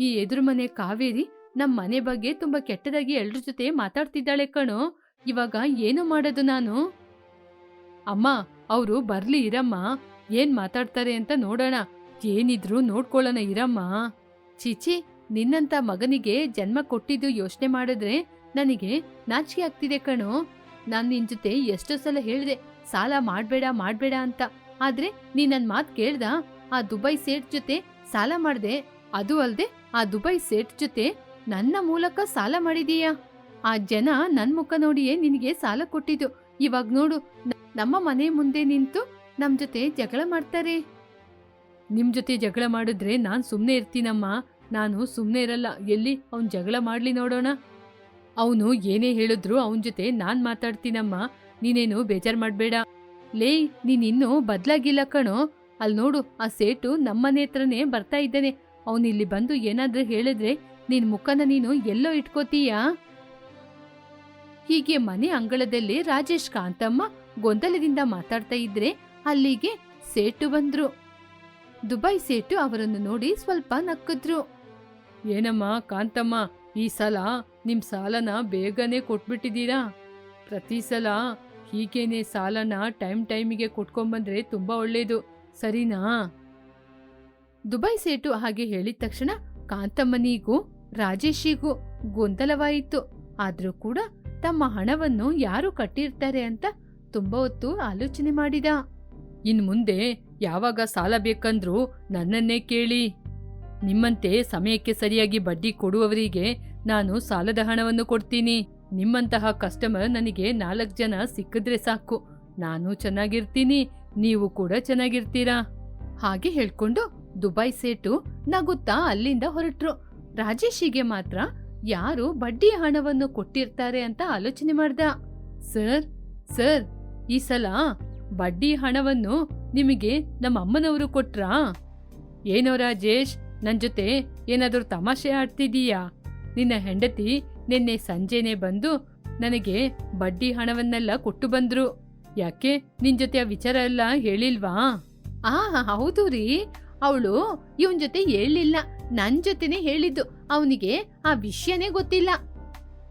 ಈ ಎದುರು ಮನೆ ಕಾವೇರಿ ನಮ್ಮ ಮನೆ ಬಗ್ಗೆ ತುಂಬಾ ಕೆಟ್ಟದಾಗಿ ಎಲ್ರ ಜೊತೆ ಮಾತಾಡ್ತಿದ್ದಾಳೆ ಕಣೋ. ಇವಾಗ ಏನು ಮಾಡೋದು ನಾನು? ಅಮ್ಮ, ಅವರು ಬರ್ಲಿ ಇರಮ್ಮ. ಏನ್ ಮಾತಾಡ್ತಾರೆ ಅಂತ ನೋಡೋಣ. ಏನಿದ್ರು ನೋಡ್ಕೊಳ್ಳೋಣ ಇರಮ್ಮ. ಚೀಚಿ ನಿನ್ನಂತ ಮಗನಿಗೆ ಜನ್ಮ ಕೊಟ್ಟಿದ್ದು ಯೋಚನೆ ಮಾಡಿದ್ರೆ ನನಗೆ ನಾಚಿಕೆ ಆಗ್ತಿದೆ ಕಣೋ. ನಾನ್ ನಿನ್ ಜೊತೆ ಎಷ್ಟೋ ಸಲ ಹೇಳಿದೆ, ಸಾಲ ಮಾಡ್ಬೇಡ ಮಾಡ್ಬೇಡ ಅಂತ. ಆದ್ರೆ ನೀ ನನ್ ಮಾತ್ ಕೇಳ್ದ? ಆ ದುಬೈ ಸೇಟ್ ಜೊತೆ ಸಾಲ ಮಾಡ್ದೆ. ಅದು ಅಲ್ದೆ ಆ ದುಬೈ ಸೇಟ್ ಜೊತೆ ನನ್ನ ಮೂಲಕ ಸಾಲ ಮಾಡಿದೀಯಾ? ಆ ಜನ ನನ್ ಮುಖ ನೋಡಿಯೇ ನಿನಗೆ ಸಾಲ ಕೊಟ್ಟಿದ್ದು. ಇವಾಗ ನೋಡು, ನಮ್ಮ ಮನೆ ಮುಂದೆ ನಿಂತು ನಮ್ ಜೊತೆ ಜಗಳ ಮಾಡ್ತಾರೆ. ನಿಮ್ ಜೊತೆ ಜಗಳ ಮಾಡಿದ್ರೆ ನಾನ್ ಸುಮ್ನೆ ಇರ್ತೀನಮ್ಮ. ನಾನು ಸುಮ್ಮನೆ ಇರಲ್ಲ. ಎಲ್ಲಿ ಅವ್ನ್ ಜಗಳ ಮಾಡ್ಲಿ ನೋಡೋಣ? ಅವನು ಏನೇ ಹೇಳಿದ್ರು ಅವನ್ ಜೊತೆ ನಾನ್ ಮಾತಾಡ್ತೀನಮ್ಮ. ನೀನೇನು ಬೇಜಾರ್ ಮಾಡ್ಬೇಡ. ಲೇ ನೀನ್ ಇನ್ನೂ ಬದ್ಲಾಗಿಲ್ಲ ಕಣೋ. ಅಲ್ ನೋಡು, ಆ ಸೇಟು ನಮ್ಮನೆ ಹತ್ರನೇ ಬರ್ತಾ ಇದ್ದಾನೆ. ಇಲ್ಲಿ ಬಂದು ಏನಾದ್ರೂ ಹೇಳಿದ್ರೆ ನಿನ್ ಮುಖನ ನೀನು ಎಲ್ಲೋ ಇಟ್ಕೋತೀಯಾ? ಹೀಗೆ ಮನೆ ಅಂಗಳದಲ್ಲಿ ರಾಜೇಶ್ ಕಾಂತಮ್ಮ ಗೊಂದಲದಿಂದ ಮಾತಾಡ್ತಾ ಇದ್ರೆ ಅಲ್ಲಿಗೆ ಸೇಟು ಬಂದ್ರು. ದುಬೈ ಸೇಟು ಅವರನ್ನು ನೋಡಿ ಸ್ವಲ್ಪ ನಕ್ಕಿದ್ರು. ಏನಮ್ಮ ಕಾಂತಮ್ಮ, ಈ ಸಲ ನಿಮ್ ಸಾಲನ ಬೇಗನೆ ಕೊಟ್ಬಿಟ್ಟಿದ್ದೀರಾ? ಪ್ರತಿ ಸಲ ಹೀಗೇನೆ ಸಾಲನ ಟೈಮ್ ಟೈಮಿಗೆ ಕೊಟ್ಕೊಂಬಂದ್ರೆ ತುಂಬಾ ಒಳ್ಳೇದು. ಸರಿನಾ? ದುಬೈ ಸೇಟು ಹಾಗೆ ಹೇಳಿದ ತಕ್ಷಣ ಕಾಂತಮ್ಮನಿಗೂ ರಾಜೇಶಿಗೂ ಗೊಂದಲವಾಯಿತು. ಆದ್ರೂ ಕೂಡ ತಮ್ಮ ಹಣವನ್ನು ಯಾರು ಕಟ್ಟಿರ್ತಾರೆ ಅಂತ ತುಂಬಾ ಹೊತ್ತು ಆಲೋಚನೆ ಮಾಡಿದ. ಇನ್ ಮುಂದೆ ಯಾವಾಗ ಸಾಲ ಬೇಕಂದ್ರೂ ನನ್ನನ್ನೇ ಕೇಳಿ. ನಿಮ್ಮಂತೆ ಸಮಯಕ್ಕೆ ಸರಿಯಾಗಿ ಬಡ್ಡಿ ಕೊಡುವವರಿಗೆ ನಾನು ಸಾಲದ ಹಣವನ್ನು ಕೊಡ್ತೀನಿ. ನಿಮ್ಮಂತಹ ಕಸ್ಟಮರ್ ನನಗೆ ನಾಲ್ಕು ಜನ ಸಿಕ್ಕಿದ್ರೆ ಸಾಕು. ನಾನು ಚೆನ್ನಾಗಿರ್ತೀನಿ, ನೀವು ಕೂಡ ಚೆನ್ನಾಗಿರ್ತೀರಾ? ಹಾಗೆ ಹೇಳ್ಕೊಂಡು ದುಬೈ ಸೇಟು ನಗುತ್ತಾ ಅಲ್ಲಿಂದ ಹೊರಟ್ರು. ರಾಜೇಶಿಗೆ ಮಾತ್ರ ಯಾರು ಬಡ್ಡಿ ಹಣವನ್ನು ಕೊಟ್ಟಿರ್ತಾರೆ ಅಂತ ಆಲೋಚನೆ ಮಾಡ್ದ. ಸರ್ ಸರ್, ಈ ಸಲ ಬಡ್ಡಿ ಹಣವನ್ನು ನಿಮಗೆ ನಮ್ಮ ಅಮ್ಮನವರು ಕೊಟ್ರಾ? ಏನೋ ರಾಜೇಶ್ ನನ್ ಜೊತೆ ಏನಾದರೂ ತಮಾಷೆ ಆಡ್ತಿದೀಯಾ? ನಿನ್ನ ಹೆಂಡತಿ ನಿನ್ನೆ ಸಂಜೆನೆ ಬಂದು ನನಗೆ ಬಡ್ಡಿ ಹಣವನ್ನೆಲ್ಲ ಕೊಟ್ಟು ಬಂದ್ರು. ಯಾಕೆ? ನಿನ್ ಜೊತೆ ಆ ವಿಚಾರ ಎಲ್ಲ ಹೇಳಿಲ್ವಾ? ಆ, ಹೌದು ರೀ. ಅವಳು ಇವನ್ ಜೊತೆ ಹೇಳಿಲ್ಲ ನನ್ ಜೊತೆನೆ ಹೇಳಿದ್ದು. ಅವನಿಗೆ ಆ ವಿಷಯನೇ ಗೊತ್ತಿಲ್ಲ.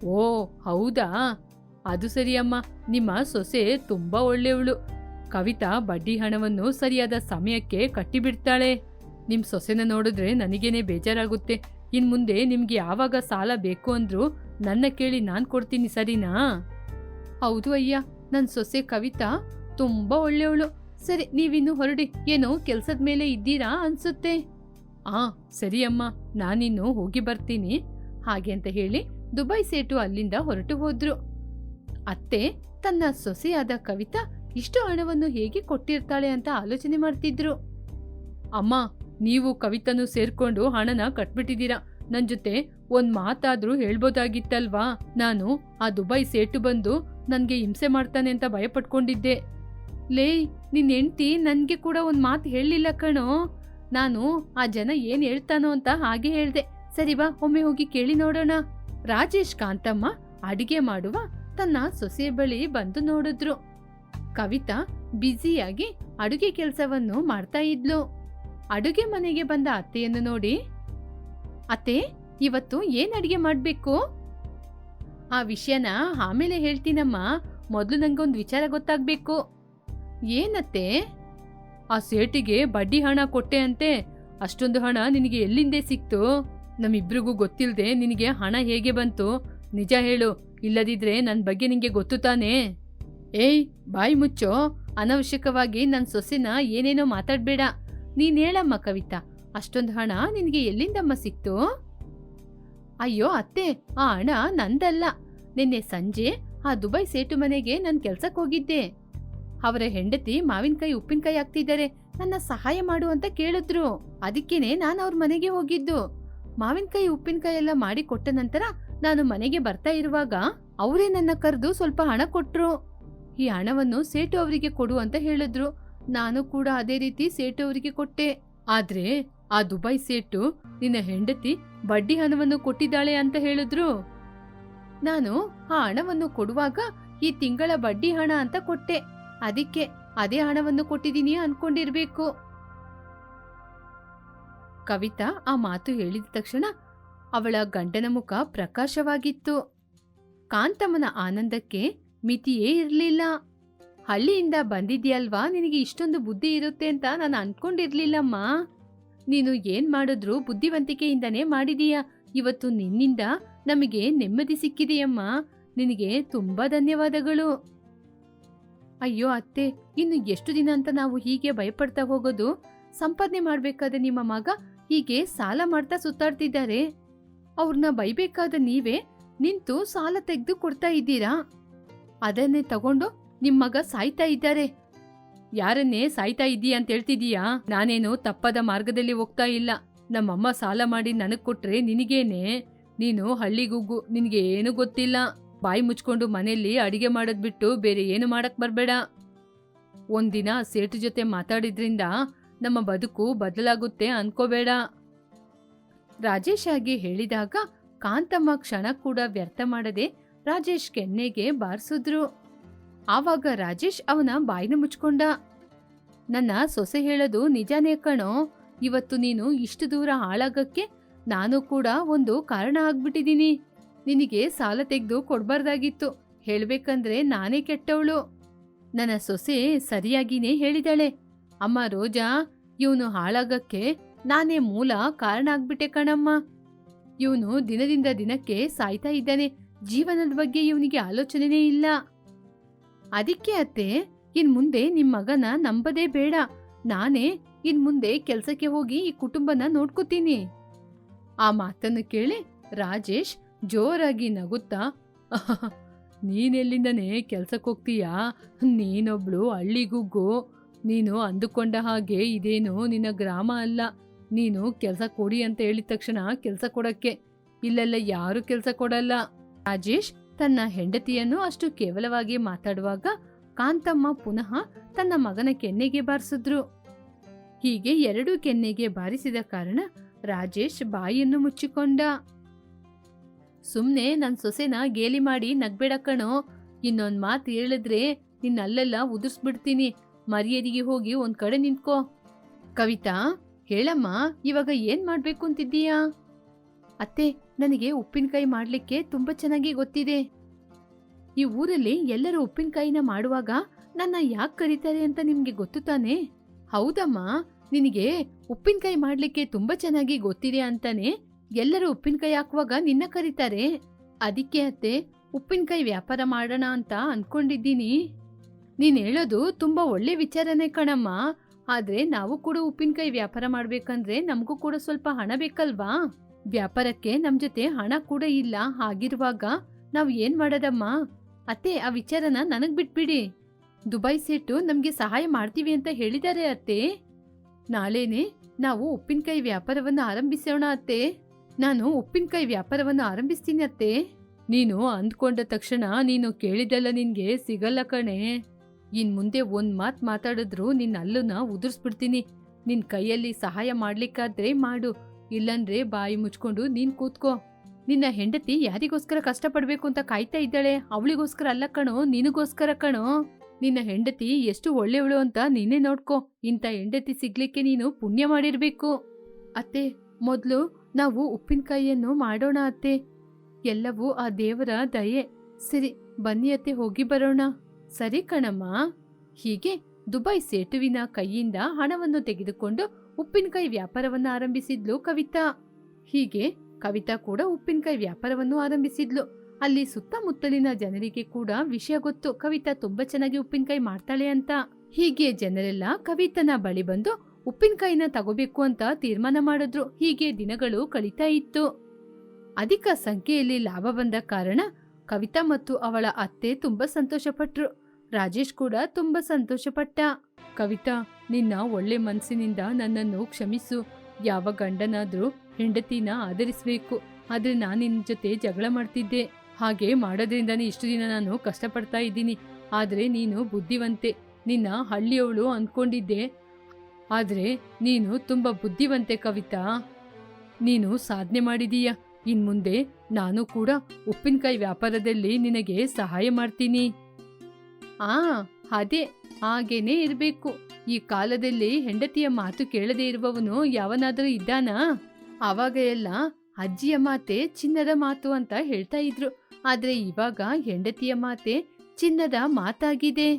ಓ, ಹೌದಾ? ಅದು ಸರಿಯಮ್ಮ ನಿಮ್ಮ ಸೊಸೆ ತುಂಬಾ ಒಳ್ಳೆಯವಳು. ಕವಿತಾ ಬಡ್ಡಿ ಹಣವನ್ನು ಸರಿಯಾದ ಸಮಯಕ್ಕೆ ಕಟ್ಟಿಬಿಡ್ತಾಳೆ. ನಿಮ್ ಸೊಸೆನ ನೋಡಿದ್ರೆ ನನಗೇನೆ ಬೇಜಾರಾಗುತ್ತೆ. ಇನ್ ಮುಂದೆ ನಿಮ್ಗೆ ಯಾವಾಗ ಸಾಲ ಬೇಕು ಅಂದ್ರೂ ನನ್ನ ಕೇಳಿ ನಾನು ಕೊಡ್ತೀನಿ ಸರಿನಾ? ಹೌದು ಅಯ್ಯ ನನ್ನ ಸೊಸೆ ಕವಿತಾ ತುಂಬಾ ಒಳ್ಳೆಯವಳು. ಸರಿ, ನೀವಿನ್ನು ಹೊರಡಿ. ಏನೋ ಕೆಲಸದ ಮೇಲೆ ಇದ್ದೀರಾ ಅನ್ಸುತ್ತೆ. ಆ, ಸರಿ ಅಮ್ಮ, ನಾನಿನ್ನು ಹೋಗಿ ಬರ್ತೀನಿ. ಹಾಗೆ ಅಂತ ಹೇಳಿ ದುಬೈ ಸೇಟು ಅಲ್ಲಿಂದ ಹೊರಟು ಹೋದ್ರು. ಅತ್ತೆ, ತನ್ನ ಸೊಸೆಯಾದ ಕವಿತಾ ಇಷ್ಟು ಹಣವನ್ನು ಹೇಗೆ ಕೊಟ್ಟಿರ್ತಾಳೆ ಅಂತ ಆಲೋಚನೆ ಮಾಡ್ತಿದ್ರು. ಅಮ್ಮ ನೀವು ಕವಿತನು ಸೇರ್ಕೊಂಡು ಹಣನ ಕಟ್ಬಿಟ್ಟಿದ್ದೀರಾ? ನನ್ ಜೊತೆ ಒಂದ್ ಮಾತಾದ್ರೂ ಹೇಳ್ಬೋದಾಗಿತ್ತಲ್ವಾ? ನಾನು ಆ ದುಬೈ ಸೇಟು ಬಂದು ನನ್ಗೆ ಹಿಂಸೆ ಮಾಡ್ತಾನೆ ಅಂತ ಭಯಪಟ್ಕೊಂಡಿದ್ದೆ. ಲೇ, ನಿನ್ ಹೆಂಡ್ತಿ ನನ್ಗೆ ಕೂಡ ಒಂದ್ ಮಾತು ಹೇಳಲಿಲ್ಲ ಕಣೋ. ನಾನು ಆ ಜನ ಏನ್ ಹೇಳ್ತಾನೋ ಅಂತ ಹಾಗೆ ಹೇಳ್ದೆ. ಸರಿ ಬಾ, ಒಮ್ಮೆ ಹೋಗಿ ಕೇಳಿ ನೋಡೋಣ. ರಾಜೇಶ್ ಕಾಂತಮ್ಮ ಅಡಿಗೆ ಮಾಡುವ ತನ್ನ ಸೊಸೆ ಬಳಿ ಬಂದು ನೋಡಿದ್ರು. ಕವಿತಾ ಬ್ಯುಸಿಯಾಗಿ ಅಡುಗೆ ಕೆಲಸವನ್ನು ಮಾಡ್ತಾ ಇದ್ಲು. ಅಡುಗೆ ಮನೆಗೆ ಬಂದ ಅತ್ತೆಯನ್ನು ನೋಡಿ, ಅತ್ತೆ, ಇವತ್ತು ಏನ್ ಅಡಿಗೆ ಮಾಡ್ಬೇಕು? ಆ ವಿಷಯನ ಆಮೇಲೆ ಹೇಳ್ತೀನಮ್ಮ. ಮೊದಲು ನಂಗೊಂದು ವಿಚಾರ ಗೊತ್ತಾಗ್ಬೇಕು. ಏನತ್ತೆ? ಆ ಸೇಟಿಗೆ ಬಡ್ಡಿ ಹಣ ಕೊಟ್ಟೆ ಅಂತೆ. ಅಷ್ಟೊಂದು ಹಣ ನಿನಗೆ ಎಲ್ಲಿಂದೇ ಸಿಕ್ತು? ನಮ್ಮಿಬ್ರಿಗೂ ಗೊತ್ತಿಲ್ಲದೆ ನಿನಗೆ ಹಣ ಹೇಗೆ ಬಂತು? ನಿಜ ಹೇಳು. ಇಲ್ಲದಿದ್ರೆ ನನ್ನ ಬಗ್ಗೆ ನಿನಗೆ ಗೊತ್ತು ತಾನೇ? ಏಯ್, ಬಾಯಿ ಮುಚ್ಚೋ. ಅನವಶ್ಯಕವಾಗಿ ನನ್ನ ಸೊಸೆನ ಏನೇನೋ ಮಾತಾಡ್ಬೇಡ. ನೀನ್ ಹೇಳಮ್ಮ ಕವಿತಾ, ಅಷ್ಟೊಂದು ಹಣ ನಿನಗೆ ಎಲ್ಲಿಂದಮ್ಮ ಸಿಕ್ತು? ಅಯ್ಯೋ ಅತ್ತೆ, ಆ ಹಣ ನಂದಲ್ಲ. ನಿನ್ನೆ ಸಂಜೆ ಆ ದುಬೈ ಸೇಟು ಮನೆಗೆ ನಾನು ಕೆಲ್ಸಕ್ಕೆ ಹೋಗಿದ್ದೆ. ಅವರ ಹೆಂಡತಿ ಮಾವಿನಕಾಯಿ, ಉಪ್ಪಿನಕಾಯಿ ಹಾಕ್ತಿದ್ದಾರೆ. ನನ್ನ ಸಹಾಯ ಮಾಡು ಅಂತ ಕೇಳಿದ್ರು. ಅದಕ್ಕೇನೆ ನಾನು ಅವ್ರ ಮನೆಗೆ ಹೋಗಿದ್ದು. ಮಾವಿನಕಾಯಿ, ಉಪ್ಪಿನಕಾಯಿ ಎಲ್ಲ ಮಾಡಿ ಕೊಟ್ಟ ನಂತರ ನಾನು ಮನೆಗೆ ಬರ್ತಾ ಇರುವಾಗ ಅವರೇ ನನ್ನ ಕರೆದು ಸ್ವಲ್ಪ ಹಣ ಕೊಟ್ರು. ಈ ಹಣವನ್ನು ಸೇಟು ಅವರಿಗೆ ಕೊಡು ಅಂತ ಹೇಳಿದ್ರು. ನಾನು ಕೂಡ ಅದೇ ರೀತಿ ಸೇಟು ಅವರಿಗೆ ಕೊಟ್ಟೆ. ಆದ್ರೆ ಆ ದುಬೈ ಸೇಟು ನಿನ್ನ ಹೆಂಡತಿ ಬಡ್ಡಿ ಹಣವನ್ನು ಕೊಟ್ಟಿದ್ದಾಳೆ ಅಂತ ಹೇಳಿದ್ರು. ನಾನು ಆ ಹಣವನ್ನು ಕೊಡುವಾಗ ಈ ತಿಂಗಳ ಬಡ್ಡಿ ಹಣ ಅಂತ ಕೊಟ್ಟೆ. ಅದಕ್ಕೆ ಅದೇ ಹಣವನ್ನು ಕೊಟ್ಟಿದ್ದೀನಿ ಅನ್ಕೊಂಡಿರ್ಬೇಕು. ಕವಿತಾ ಆ ಮಾತು ಹೇಳಿದ ತಕ್ಷಣ ಅವಳ ಗಂಡನ ಮುಖ ಪ್ರಕಾಶವಾಗಿತ್ತು. ಕಾಂತಮ್ಮನ ಆನಂದಕ್ಕೆ ಮಿತಿಯೇ ಇರಲಿಲ್ಲ. ಹಳ್ಳಿಯಿಂದ ಬಂದಿದ್ಯಲ್ವಾ? ನಿನಗೆ ಇಷ್ಟೊಂದು ಬುದ್ಧಿ ಇರುತ್ತೆ ಅಂತ ನಾನು ಅನ್ಕೊಂಡಿರ್ಲಿಲ್ಲಮ್ಮ. ನೀನು ಏನ್ ಮಾಡಿದ್ರು ಬುದ್ಧಿವಂತಿಕೆಯಿಂದನೇ ಮಾಡಿದೀಯ. ಇವತ್ತು ನಿನ್ನಿಂದ ನಮಗೆ ನೆಮ್ಮದಿ ಸಿಕ್ಕಿದೆಯಮ್ಮ. ನಿನಗೆ ತುಂಬಾ ಧನ್ಯವಾದಗಳು. ಅಯ್ಯೋ ಅತ್ತೆ, ಇನ್ನು ಎಷ್ಟು ದಿನ ಅಂತ ನಾವು ಹೀಗೆ ಭಯಪಡ್ತಾ ಹೋಗೋದು? ಸಂಪಾದನೆ ಮಾಡಬೇಕಾದ ನಿಮ್ಮ ಮಗ ಹೀಗೆ ಸಾಲ ಮಾಡ್ತಾ ಸುತ್ತಾಡ್ತಿದ್ದಾರೆ. ಅವ್ರನ್ನ ಬೈಬೇಕಾದ ನೀವೇ ನಿಂತು ಸಾಲ ತೆಗೆದು ಕೊಡ್ತಾ ಇದ್ದೀರಾ? ಅದನ್ನೇ ತಗೊಂಡು ನಿಮ್ ಮಗ ಸಾಯ್ತಾ ಇದ್ದಾರೆ. ಯಾರನ್ನೇ ಸಾಯ್ತಾ ಇದ್ದೀಯ ಅಂತ ಹೇಳ್ತಿದೀಯಾ ನಾನೇನು ತಪ್ಪದ ಮಾರ್ಗದಲ್ಲಿ ಹೋಗ್ತಾ ಇಲ್ಲ. ನಮ್ಮಮ್ಮ ಸಾಲ ಮಾಡಿ ನನಗ್ ಕೊಟ್ರೆ ನಿನಗೇನೆ? ನೀನು ಹಳ್ಳಿಗುಗ್ಗು ನಿನ್ಗೆ ಏನು ಗೊತ್ತಿಲ್ಲ. ಬಾಯಿ ಮುಚ್ಕೊಂಡು ಮನೆಯಲ್ಲಿ ಅಡಿಗೆ ಮಾಡೋದ್ ಬಿಟ್ಟು ಬೇರೆ ಏನು ಮಾಡಕ್ ಬರ್ಬೇಡ. ಒಂದಿನ ಸೇಟು ಜೊತೆ ಮಾತಾಡಿದ್ರಿಂದ ನಮ್ಮ ಬದುಕು ಬದಲಾಗುತ್ತೆ ಅನ್ಕೋಬೇಡ. ರಾಜೇಶ್ ಆಗಿ ಹೇಳಿದಾಗ ಕಾಂತಮ್ಮ ಕ್ಷಣ ಕೂಡ ವ್ಯರ್ಥ ಮಾಡದೆ ರಾಜೇಶ್ ಕೆನ್ನೆಗೆ ಬಾರಿಸಿದ್ರು. ಆವಾಗ ರಾಜೇಶ್ ಅವನ ಬಾಯಿನ ಮುಚ್ಕೊಂಡ. ನನ್ನ ಸೊಸೆ ಹೇಳೋದು ನಿಜಾನೇ ಕಣೋ, ಇವತ್ತು ನೀನು ಇಷ್ಟು ದೂರ ಹಾಳಾಗಕ್ಕೆ ನಾನು ಕೂಡ ಒಂದು ಕಾರಣ ಆಗ್ಬಿಟ್ಟಿದ್ದೀನಿ. ನಿನಗೆ ಸಾಲ ತೆಗೆದು ಕೊಡ್ಬಾರ್ದಾಗಿತ್ತು. ಹೇಳ್ಬೇಕಂದ್ರೆ ನಾನೇ ಕೆಟ್ಟವಳು. ನನ್ನ ಸೊಸೆ ಸರಿಯಾಗಿನೇ ಹೇಳಿದಾಳೆ. ಅಮ್ಮ ರೋಜಾ, ಇವನು ಹಾಳಾಗಕ್ಕೆ ನಾನೇ ಮೂಲ ಕಾರಣ ಆಗ್ಬಿಟ್ಟೆ ಕಣಮ್ಮ. ಇವನು ದಿನದಿಂದ ದಿನಕ್ಕೆ ಸಾಯ್ತಾ ಇದ್ದಾನೆ. ಜೀವನದ ಬಗ್ಗೆ ಇವನಿಗೆ ಆಲೋಚನೆನೇ ಇಲ್ಲ. ಅದಕ್ಕೆ ಅತ್ತೆ, ಇನ್ ಮುಂದೆ ನಿಮ್ ಮಗನ ನಂಬದೇ ಬೇಡ. ನಾನೇ ಇನ್ ಮುಂದೆ ಕೆಲ್ಸಕ್ಕೆ ಹೋಗಿ ಈ ಕುಟುಂಬನ ನೋಡ್ಕೋತೀನಿ. ಆ ಮಾತನ್ನು ಕೇಳಿ ರಾಜೇಶ್ ಜೋರಾಗಿ ನಗುತ್ತಾ ನೀನೆಲ್ಲಿಂದನೇ ಕೆಲ್ಸಕ್ಕೆ ಹೋಗ್ತೀಯಾ? ನೀನೊಬ್ಳು ಹಳ್ಳಿಗುಗ್ಗು ನೀನು ಅಂದುಕೊಂಡ ಹಾಗೆ ಇದೇನು ನಿನ್ನ ಗ್ರಾಮ ಅಲ್ಲ. ನೀನು ಕೆಲಸ ಕೊಡಿ ಅಂತ ಹೇಳಿದ ತಕ್ಷಣ ಕೆಲಸ ಕೊಡಕ್ಕೆ. ಇಲ್ಲೆಲ್ಲ ಯಾರು ಕೆಲಸ ಕೊಡಲ್ಲ. ರಾಜೇಶ್ ತನ್ನ ಹೆಂಡತಿಯನ್ನು ಅಷ್ಟು ಕೇವಲವಾಗಿ ಮಾತಾಡುವಾಗ ಕಾಂತಮ್ಮ ಪುನಃ ತನ್ನ ಮಗನ ಕೆನ್ನೆಗೆ ಬಾರಿಸಿದ್ರು. ಹೀಗೆ ಎರಡು ಕೆನ್ನೆಗೆ ಬಾರಿಸಿದ ಕಾರಣ ರಾಜೇಶ್ ಬಾಯಿಯನ್ನು ಮುಚ್ಚಿಕೊಂಡ. ಸುಮ್ನೆ ನನ್ ಸೊಸೆನ ಗೇಲಿ ಮಾಡಿ ನಗ್ಬೇಡ ಕಣೋ. ಇನ್ನೊಂದ್ ಮಾತು ಹೇಳಿದ್ರೆ ನಿನ್ನಲ್ಲೆಲ್ಲ ಉದುರ್ಸ್ಬಿಡ್ತೀನಿ. ಮರ್ಯಾದಿಗೆ ಹೋಗಿ ಒಂದ್ ಕಡೆ ನಿಂತ್ಕೋ. ಕವಿತಾ, ಹೇಳಮ್ಮ, ಇವಾಗ ಏನ್ ಮಾಡ್ಬೇಕು ಅಂತಿದ್ದೀಯಾ? ಅತ್ತೆ ನನಗೆ ಉಪ್ಪಿನಕಾಯಿ ಮಾಡಲಿಕ್ಕೆ ತುಂಬಾ ಚೆನ್ನಾಗಿ ಗೊತ್ತಿದೆ. ಈ ಊರಲ್ಲಿ ಎಲ್ಲರೂ ಉಪ್ಪಿನಕಾಯಿನ ಮಾಡುವಾಗ ನನ್ನ ಯಾಕೆ ಕರೀತಾರೆ ಅಂತ ನಿಮಗೆ ಗೊತ್ತು ತಾನೆ? ಹೌದಮ್ಮ, ನಿನಗೆ ಉಪ್ಪಿನಕಾಯಿ ಮಾಡಲಿಕ್ಕೆ ತುಂಬಾ ಚೆನ್ನಾಗಿ ಗೊತ್ತಿದೆ ಅಂತಾನೆ ಎಲ್ಲರೂ ಉಪ್ಪಿನಕಾಯಿ ಹಾಕುವಾಗ ನಿನ್ನ ಕರೀತಾರೆ. ಅದಕ್ಕೆ ಅತ್ತೆ, ಉಪ್ಪಿನಕಾಯಿ ವ್ಯಾಪಾರ ಮಾಡೋಣ ಅಂತ ಅನ್ಕೊಂಡಿದ್ದೀನಿ. ನೀನು ಹೇಳೋದು ತುಂಬಾ ಒಳ್ಳೆ ವಿಚಾರನೇ ಕಣಮ್ಮ. ಆದ್ರೆ ನಾವು ಕೂಡ ಉಪ್ಪಿನಕಾಯಿ ವ್ಯಾಪಾರ ಮಾಡ್ಬೇಕಂದ್ರೆ ನಮಗೂ ಕೂಡ ಸ್ವಲ್ಪ ಹಣ ಬೇಕಲ್ವಾ? ವ್ಯಾಪಾರಕ್ಕೆ ನಮ್ ಜೊತೆ ಹಣ ಕೂಡ ಇಲ್ಲ. ಹಾಗಿರುವಾಗ ನಾವ್ ಏನ್ ಮಾಡೋದಮ್ಮ? ಅತ್ತೆ, ಆ ವಿಚಾರನ ನನಗ್ ಬಿಟ್ಬಿಡಿ. ದುಬೈ ಸೇಟು ನಮ್ಗೆ ಸಹಾಯ ಮಾಡ್ತೀವಿ ಅಂತ ಹೇಳಿದ್ದಾರೆ ಅತ್ತೆ. ನಾಳೆನೆ ನಾವು ಉಪ್ಪಿನಕಾಯಿ ವ್ಯಾಪಾರವನ್ನು ಆರಂಭಿಸೋಣ ಅತ್ತೆ. ನಾನು ಉಪ್ಪಿನಕಾಯಿ ವ್ಯಾಪಾರವನ್ನು ಆರಂಭಿಸ್ತೀನಿ ಅತ್ತೆ. ನೀನು ಅಂದ್ಕೊಂಡ ತಕ್ಷಣ ನೀನು ಕೇಳಿದೆಲ್ಲ ನಿನ್ಗೆ ಸಿಗಲ್ಲ ಕಣೆ. ಇನ್ ಮುಂದೆ ಒಂದ್ ಮಾತ್ ಮಾತಾಡಿದ್ರು ನಿನ್ನ ಅಲ್ಲನ್ನ ಉದುರ್ಸ್ಬಿಡ್ತೀನಿ. ನಿನ್ ಕೈಯಲ್ಲಿ ಸಹಾಯ ಮಾಡ್ಲಿಕ್ಕಾದ್ರೆ ಮಾಡು. ಇಲ್ಲಂದ್ರೆ ಬಾಯಿ ಮುಚ್ಕೊಂಡು ನೀನ್ ಕೂತ್ಕೋ. ನಿನ್ನ ಹೆಂಡತಿ ಯಾರಿಗೋಸ್ಕರ ಕಷ್ಟಪಡ್ಬೇಕು ಅಂತ ಕಾಯ್ತಾ ಇದ್ದಾಳೆ? ಅವಳಿಗೋಸ್ಕರ ಅಲ್ಲ ಕಣೋ, ನಿನಗೋಸ್ಕರ ಕಣೋ. ನಿನ್ನ ಹೆಂಡತಿ ಎಷ್ಟು ಒಳ್ಳೆಯವಳು ಅಂತ ನೀನೇ ನೋಡ್ಕೋ. ಇಂಥ ಹೆಂಡತಿ ಸಿಗ್ಲಿಕ್ಕೆ ನೀನು ಪುಣ್ಯ ಮಾಡಿರ್ಬೇಕು. ಅತ್ತೆ, ಮೊದಲು ನಾವು ಉಪ್ಪಿನಕಾಯಿಯನ್ನು ಮಾಡೋಣ ಅತ್ತೆ. ಎಲ್ಲವೂ ಆ ದೇವರ ದಯೆ. ಸರಿ, ಬನ್ನಿ ಅತ್ತೆ, ಹೋಗಿ ಬರೋಣ. ಸರಿ ಕಣಮ್ಮ. ಹೀಗೆ ದುಬೈ ಸೇಟುವಿನ ಕೈಯಿಂದ ಹಣವನ್ನು ತೆಗೆದುಕೊಂಡು ಉಪ್ಪಿನಕಾಯಿ ವ್ಯಾಪಾರವನ್ನು ಆರಂಭಿಸಿದ್ಲು ಕವಿತಾ. ಹೀಗೆ ಕವಿತಾ ಕೂಡ ಉಪ್ಪಿನಕಾಯಿ ವ್ಯಾಪಾರವನ್ನು ಆರಂಭಿಸಿದ್ಲು. ಅಲ್ಲಿ ಸುತ್ತಮುತ್ತಲಿನ ಜನರಿಗೆ ಕೂಡ ವಿಷಯ ಗೊತ್ತು. ಕವಿತಾ ತುಂಬಾ ಚೆನ್ನಾಗಿ ಉಪ್ಪಿನಕಾಯಿ ಮಾಡ್ತಾಳೆ ಅಂತ. ಹೀಗೆ ಜನರೆಲ್ಲ ಕವಿತನ ಬಳಿ ಬಂದು ಉಪ್ಪಿನಕಾಯಿನ ತಗೋಬೇಕು ಅಂತ ತೀರ್ಮಾನ ಮಾಡಿದ್ರು. ಹೀಗೆ ದಿನಗಳು ಕಳೀತಾ ಇತ್ತು. ಅಧಿಕ ಸಂಖ್ಯೆಯಲ್ಲಿ ಲಾಭ ಬಂದ ಕಾರಣ ಕವಿತಾ ಮತ್ತು ಅವಳ ಅತ್ತೆ ತುಂಬಾ ಸಂತೋಷಪಟ್ರು. ರಾಜೇಶ್ ಕೂಡ ತುಂಬಾ ಸಂತೋಷಪಟ್ಟ. ಕವಿತಾ ನಿನ್ನ ಒಳ್ಳೆ ಮನಸ್ಸಿನಿಂದ ನನ್ನನ್ನು ಕ್ಷಮಿಸು. ಯಾವ ಗಂಡನಾದ್ರೂ ಹೆಂಡತಿನ ಆಧರಿಸಬೇಕು. ಆದ್ರೆ ನಾನು ನಿನ್ನ ಜೊತೆ ಜಗಳ ಮಾಡ್ತಿದ್ದೆ. ಹಾಗೆ ಮಾಡೋದ್ರಿಂದನೇ ಇಷ್ಟು ದಿನ ನಾನು ಕಷ್ಟಪಡ್ತಾ ಇದ್ದೀನಿ. ಆದ್ರೆ ನೀನು ಬುದ್ಧಿವಂತೆ. ನಿನ್ನ ಹಳ್ಳಿಯವಳು ಅಂದ್ಕೊಂಡಿದ್ದೆ ಆದ್ರೆ ನೀನು ತುಂಬಾ ಬುದ್ಧಿವಂತೆ ಕವಿತಾ. ನೀನು ಸಾಧನೆ ಮಾಡಿದೀಯ. ಇನ್ ಮುಂದೆ ನಾನು ಕೂಡ ಉಪ್ಪಿನಕಾಯಿ ವ್ಯಾಪಾರದಲ್ಲಿ ನಿನಗೆ ಸಹಾಯ ಮಾಡ್ತೀನಿ. ಆ, ಅದೇ. ಹಾಗೇನೇ ಇರಬೇಕು. ಈ ಕಾಲದಲ್ಲಿ ಹೆಂಡತಿಯ ಮಾತು ಕೇಳದೇ ಇರುವವನು ಯಾವನಾದರೂ ಇದ್ದಾನಾ? ಅವಾಗ ಎಲ್ಲ ಅಜ್ಜಿಯ ಮಾತೆ ಚಿನ್ನದ ಮಾತು ಅಂತ ಹೇಳ್ತಾ ಇದ್ರು. ಆದ್ರೆ ಇವಾಗ ಹೆಂಡತಿಯ ಮಾತೆ ಚಿನ್ನದ ಮಾತಾಗಿದೆ.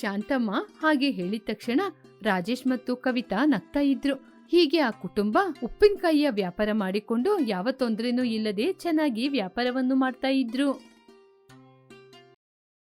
ಶಾಂತಮ್ಮ ಹಾಗೆ ಹೇಳಿದ ತಕ್ಷಣ ರಾಜೇಶ್ ಮತ್ತು ಕವಿತಾ ನಗ್ತಾ ಇದ್ರು. ಹೀಗೆ ಆ ಕುಟುಂಬ ಉಪ್ಪಿನಕಾಯಿಯ ವ್ಯಾಪಾರ ಮಾಡಿಕೊಂಡು ಯಾವ ತೊಂದರೆನೂ ಇಲ್ಲದೆ ಚೆನ್ನಾಗಿ ವ್ಯಾಪಾರವನ್ನು ಮಾಡ್ತಾ ಇದ್ರು.